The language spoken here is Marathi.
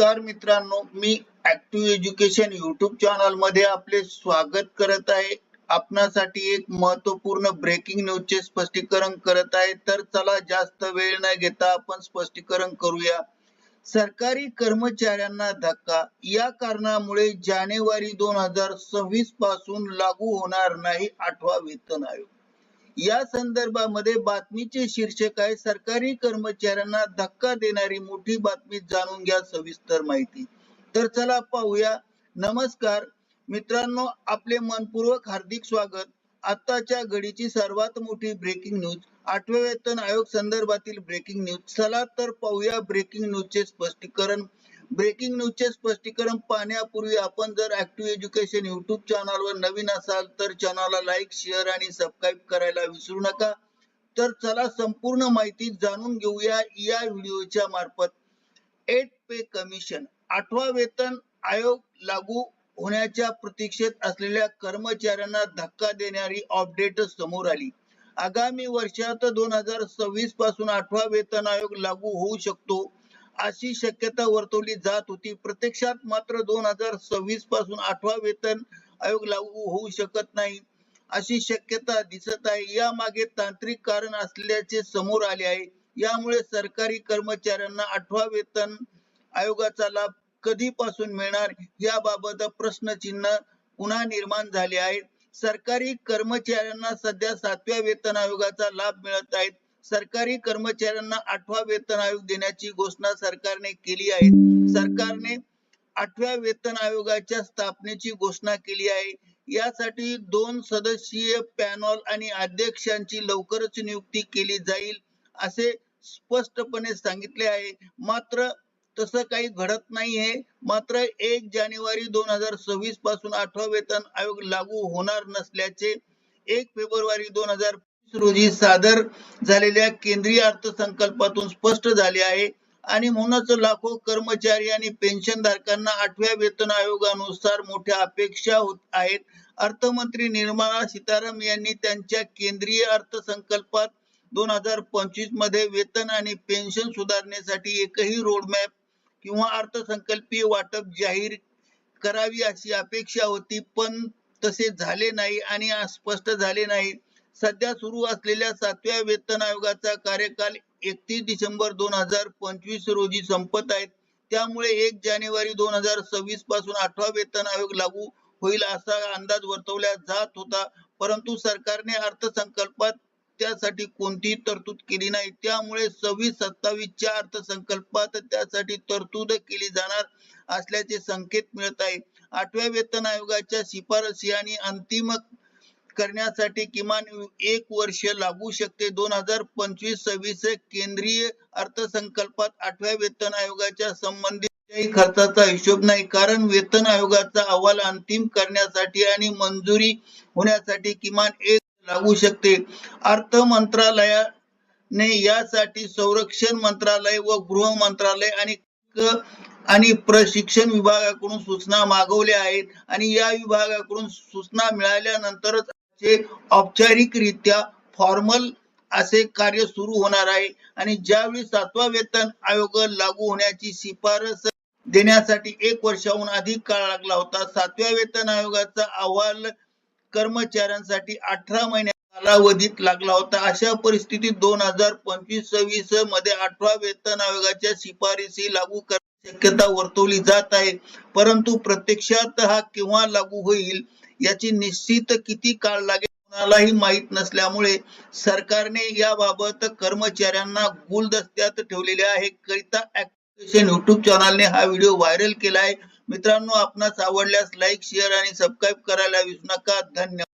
नमस्कार मित्रांनो मी ऍक्टिव्ह एज्युकेशन युट्यूब चॅनलमध्ये आपले स्वागत करत आहे. आपणासाठी एक महत्त्वपूर्ण ब्रेकिंग न्यूजचे स्पष्टीकरण करत आहे. तर चला जास्त वेळ न घेता आपण स्पष्टीकरण करूया. सरकारी कर्मचाऱ्यांना धक्का या कारणामुळे जानेवारी दोन हजार सव्वीसपासून लागू होणार नाही आठवा वेतन आयोग. या संदर्भामध्ये बातमीचे शीर्षक आहे सरकारी कर्मचाऱ्यांना धक्का देणारी मोठी बातमी जाणून घ्या सविस्तर माहिती. तर चला पाहूया. नमस्कार. मित्रांनो आपले मनपूर्वक हार्दिक स्वागत. आताच्या घडीची सर्वात मोठी ब्रेकिंग न्यूज आठवे वेतन आयोग संदर्भातील ब्रेकिंग न्यूज चला तर पाहूया ब्रेकिंग न्यूजचे स्पष्टीकरण. ब्रेकिंग न्यूजचे स्पष्टीकरण पाहण्यापूर्वी आपण जर ऍक्टिव्ह एज्युकेशन युट्यूब चॅनलवर नवीन असाल तर चॅनलला लाईक शेअर आणि सबस्क्राईब करायला विसरू नका. तर चला संपूर्ण माहिती जाणून घेऊया या व्हिडिओच्या मार्फत. एट पे कमिशन आठवा वेतन आयोग लागू होण्याच्या प्रतीक्षेत असलेल्या कर्मचाऱ्यांना धक्का देणारी अपडेट समोर आली. आगामी वर्षात दोन हजार सव्वीसपासून आठवा वेतन आयोग लागू होऊ शकतो. अशी शक्यता वर्तवली जात होती. प्रत्यक्षात मात्र दोन हजार सव्वीसपासून आठवा वेतन आयोग लागू होऊ शकत नाही. अशी शक्यता दिसत आहे. यामागे तांत्रिक कारण असल्याचे समोर आले आहे. यामुळे सरकारी कर्मचाऱ्यांना आठवा वेतन आयोगाचा लाभ कधीपासून मिळणार याबाबत प्रश्नचिन्ह पुन्हा निर्माण झाले आहे. सरकारी कर्मचाऱ्यांना सध्या सातव्या वेतन आयोगाचा लाभ मिळत आहे सरकारी कर्मचाऱ्यांना आठवा वेतन आयोग देण्याची घोषणा सरकारने केली आहे. सरकारने आठव्या वेतन आयोगाच्या स्थापनेची घोषणा केली आहे. यासाठी दोन सदस्यीय पॅनल आणि अध्यक्षांची लवकरच नियुक्ती केली जाईल असे स्पष्टपणे सांगितले आहे. मात्र तसं काही घडत नाहीये. मात्र एक जानेवारी दोन हजार सव्वीसपासून आठवा वेतन आयोग लागू होणार नसल्याचे एक फेब्रुवारी दोन हजार रोजी सादर झालेल्या केंद्रीय अर्थसंकल्पातून स्पष्ट झाले आहे. आणि म्हणूनच लाखो कर्मचारी आणि पेन्शनधारकांना आठव्या वेतन आयोगानुसार मोठ्या अपेक्षा होत आहेत. अर्थमंत्री निर्मला सीताराम यांनी त्यांच्या केंद्रीय अर्थसंकल्पात दोन हजार पंचवीसमध्ये वेतन आणि पेन्शन सुधारण्यासाठी एकही रोडमॅप किंवा अर्थसंकल्पीय वाटप जाहीर करावी अशी अपेक्षा होती पण तसे झाले नाही आणि स्पष्ट झाले नाही. सध्या सुरू असलेल्या सातव्या वेतन आयोगाचा कार्यकाल एकतीस डिसेंबर दोन हजार पंचवीस रोजी संपत आहेत त्यामुळे एक जानेवारी दोन हजार सव्वीसपासून आठवा वेतन आयोग लागू होईल असा अंदाज वर्तवला जात होता. परंतु सरकारने अर्थसंकल्पात त्यासाठी कोणतीही तरतूद केली नाही. त्यामुळे सव्वीस सत्तावीसच्या अर्थसंकल्पात त्यासाठी तरतूद केली जाणार असल्याचे संकेत मिळत आहे. आठव्या वेतन आयोगाच्या शिफारसी आणि अंतिम करण्यासाठी किमान एक वर्ष लागू शकते. दोन हजार पंचवीस सव्वीस केंद्रीय अर्थसंकल्पात आठव्या वेतन आयोगाच्या संबंधित खर्चाचा हिशोब नाही. कारण वेतन आयोगाचा अहवाल अंतिम करण्यासाठी आणि मंजुरी होण्यासाठी किमान एक लागू शकते. अर्थ मंत्रालयाने यासाठी संरक्षण मंत्रालय व गृह मंत्रालय आणि आणि प्रशिक्षण विभागाकडून सूचना मागवल्या आहेत. आणि या विभागाकडून सूचना मिळाल्यानंतरच ते औपचारिकरित्या फॉर्मल असे कार्य सुरू होणार आहे. आणि ज्यावेळी सातवा वेतन आयोग लागू होण्याची शिफारस देण्यासाठी एक वर्षाहून अधिक काळ लागला होता सातव्या वेतन आयोगाचा अहवाल कर्मचाऱ्यांसाठी अठरा महिन्या कालावधीत लागला होता. अशा परिस्थितीत दोन हजार पंचवीस सव्वीसमध्ये आठवा वेतन आयोगाच्या शिफारसी लागू करण्याची शक्यता वर्तवली जात आहे. परंतु प्रत्यक्षात हा केव्हा लागू होईल? याची निश्चित किती काळ लागेल कोणालाही माहीत नसल्यामुळे सरकारने याबाबत कर्मचाऱ्यांना गुलदस्त्यात ठेवलेले आहे. करिता ऍक्टिव्हेशन युट्यूब चॅनलने हा व्हिडिओ व्हायरल केला आहे मित्रांनो आपणास आवडल्यास लाईक शेअर आणि सबस्क्राईब करायला विसरू नका. धन्यवाद.